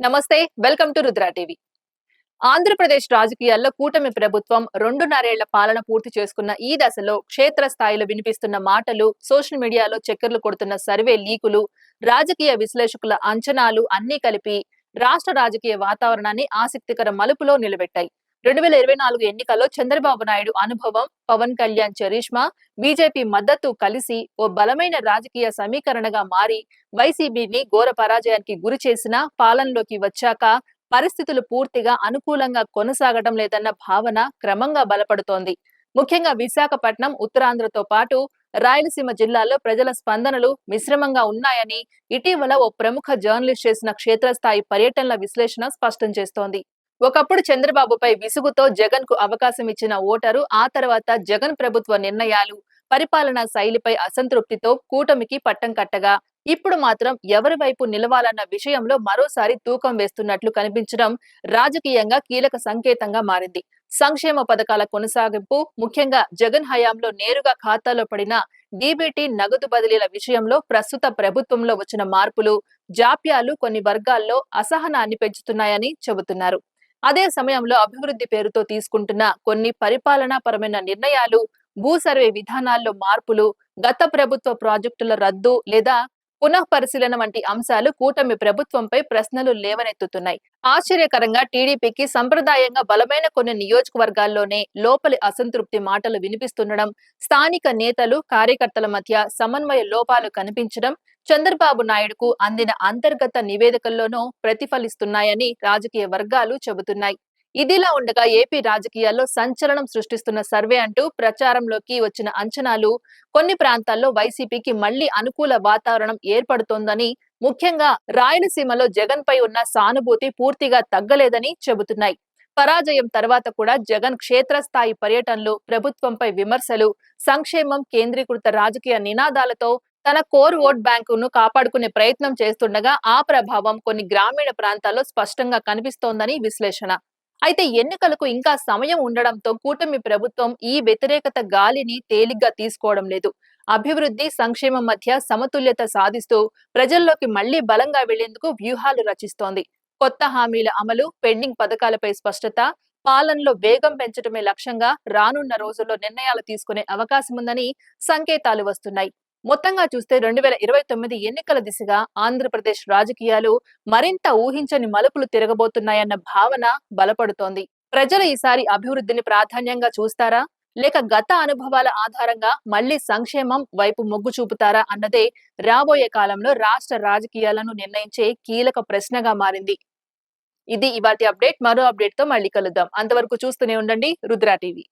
నమస్తే welcome to Rudra TV. Andhra Pradesh రాజకీయాల్లో కూటమి ప్రభుత్వం రెండున్నరేళ్ళ పాలన పూర్తి చేసుకున్న ఈ దశలో క్షేత్ర స్థాయిలో వినిపిస్తున్న మాటలు సోషల్ మీడియాలో చక్కర్లు కొడుతున్న సర్వే లీకులు రాజకీయ విశ్లేషకుల అంచనాలు అన్నీ కలిపి రాష్ట్ర రాజకీయ వాతావరణాన్ని ఆసక్తికర మలుపులో నిలబెట్టాయి. రెండు వేల ఇరవై నాలుగు ఎన్నికల్లో చంద్రబాబు నాయుడు అనుభవం పవన్ కళ్యాణ్ చరిష్మా బీజేపీ మద్దతు కలిసి ఓ బలమైన రాజకీయ సమీకరణగా మారి వైసీపీని ఘోర పరాజయానికి గురి చేసిన పాలనలోకి వచ్చాక పరిస్థితులు పూర్తిగా అనుకూలంగా కొనసాగడం లేదన్న భావన క్రమంగా బలపడుతోంది. ముఖ్యంగా విశాఖపట్నం ఉత్తరాంధ్రతో పాటు రాయలసీమ జిల్లాల్లో ప్రజల స్పందనలు మిశ్రమంగా ఉన్నాయని ఇటీవల ఓ ప్రముఖ జర్నలిస్ట్ చేసిన క్షేత్రస్థాయి పర్యటనల విశ్లేషణ స్పష్టం చేస్తోంది. ఒకప్పుడు చంద్రబాబుపై విసుగుతో జగన్కు అవకాశం ఇచ్చిన ఓటరు ఆ తర్వాత జగన్ ప్రభుత్వ నిర్ణయాలు పరిపాలనా శైలిపై అసంతృప్తితో కూటమికి పట్టం కట్టగా ఇప్పుడు మాత్రం ఎవరి వైపు నిలవాలన్న విషయంలో మరోసారి తూకం వేస్తున్నట్లు కనిపించడం రాజకీయంగా కీలక సంకేతంగా మారింది. సంక్షేమ పథకాల కొనసాగింపు ముఖ్యంగా జగన్ హయాంలో నేరుగా ఖాతాలో పడిన డీబీటీ నగదు బదిలీల విషయంలో ప్రస్తుత ప్రభుత్వంలో వచ్చిన మార్పులు జాప్యాలు కొన్ని వర్గాల్లో అసహనాన్ని పెంచుతున్నాయని చెబుతున్నారు. అదే సమయంలో అభివృద్ధి పేరుతో తీసుకుంటున్న కొన్ని పరిపాలనా పరమైన నిర్ణయాలు భూ సర్వే విధానాల్లో మార్పులు గత ప్రభుత్వ ప్రాజెక్టుల రద్దు లేదా పునః పరిశీలన వంటి అంశాలు కూటమి ప్రభుత్వంపై ప్రశ్నలు లేవనెత్తుతున్నాయి. ఆశ్చర్యకరంగా టీడీపీకి సంప్రదాయంగా బలమైన కొన్ని నియోజకవర్గాల్లోనే లోపలి అసంతృప్తి మాటలు వినిపిస్తుండడం స్థానిక నేతలు కార్యకర్తల మధ్య సమన్వయ లోపాలు కనిపించడం చంద్రబాబు నాయుడుకు అందిన అంతర్గత నివేదికల్లోనూ ప్రతిఫలిస్తున్నాయని రాజకీయ వర్గాలు చెబుతున్నాయి. ఇదిలా ఉండగా ఏపీ రాజకీయాల్లో సంచలనం సృష్టిస్తున్న సర్వే అంటూ ప్రచారంలోకి వచ్చిన అంచనాలు కొన్ని ప్రాంతాల్లో వైసీపీకి మళ్ళీ అనుకూల వాతావరణం ఏర్పడుతోందని ముఖ్యంగా రాయలసీమలో జగన్ పై ఉన్న సానుభూతి పూర్తిగా తగ్గలేదని చెబుతున్నాయి. పరాజయం తర్వాత కూడా జగన్ క్షేత్రస్థాయి పర్యటనలు ప్రభుత్వంపై విమర్శలు సంక్షేమం కేంద్రీకృత రాజకీయ నినాదాలతో తన కోర్ ఓట్ బ్యాంకును కాపాడుకునే ప్రయత్నం చేస్తుండగా ఆ ప్రభావం కొన్ని గ్రామీణ ప్రాంతాల్లో స్పష్టంగా కనిపిస్తోందని విశ్లేషణ. అయితే ఎన్నికలకు ఇంకా సమయం ఉండడంతో కూటమి ప్రభుత్వం ఈ వ్యతిరేకత గాలిని తేలిగ్గా తీసుకోవడం లేదు. అభివృద్ధి సంక్షేమం మధ్య సమతుల్యత సాధిస్తూ ప్రజల్లోకి మళ్ళీ బలంగా వెళ్ళేందుకు వ్యూహాలు రచిస్తోంది. కొత్త హామీల అమలు పెండింగ్ పథకాలపై స్పష్టత పాలనలో వేగం పెంచడమే లక్ష్యంగా రానున్న రోజుల్లో నిర్ణయాలు తీసుకునే అవకాశం ఉందని సంకేతాలు వస్తున్నాయి. మొత్తంగా చూస్తే రెండు వేల ఇరవై తొమ్మిది ఎన్నికల దిశగా ఆంధ్రప్రదేశ్ రాజకీయాలు మరింత ఊహించని మలుపులు తిరగబోతున్నాయన్న భావన బలపడుతోంది. ప్రజలు ఈసారి అభివృద్ధిని ప్రాధాన్యంగా చూస్తారా? లేక గత అనుభవాల ఆధారంగా మళ్ళీ సంక్షేమం వైపు మొగ్గు చూపుతారా అన్నదే రాబోయే కాలంలో రాష్ట్ర రాజకీయాలను నిర్ణయించే కీలక ప్రశ్నగా మారింది. ఇది ఇవాటి అప్డేట్. మరో అప్డేట్తో మళ్ళీ కలుద్దాం. అంతవరకు చూస్తూనే ఉండండి. రుద్రా టీవీ.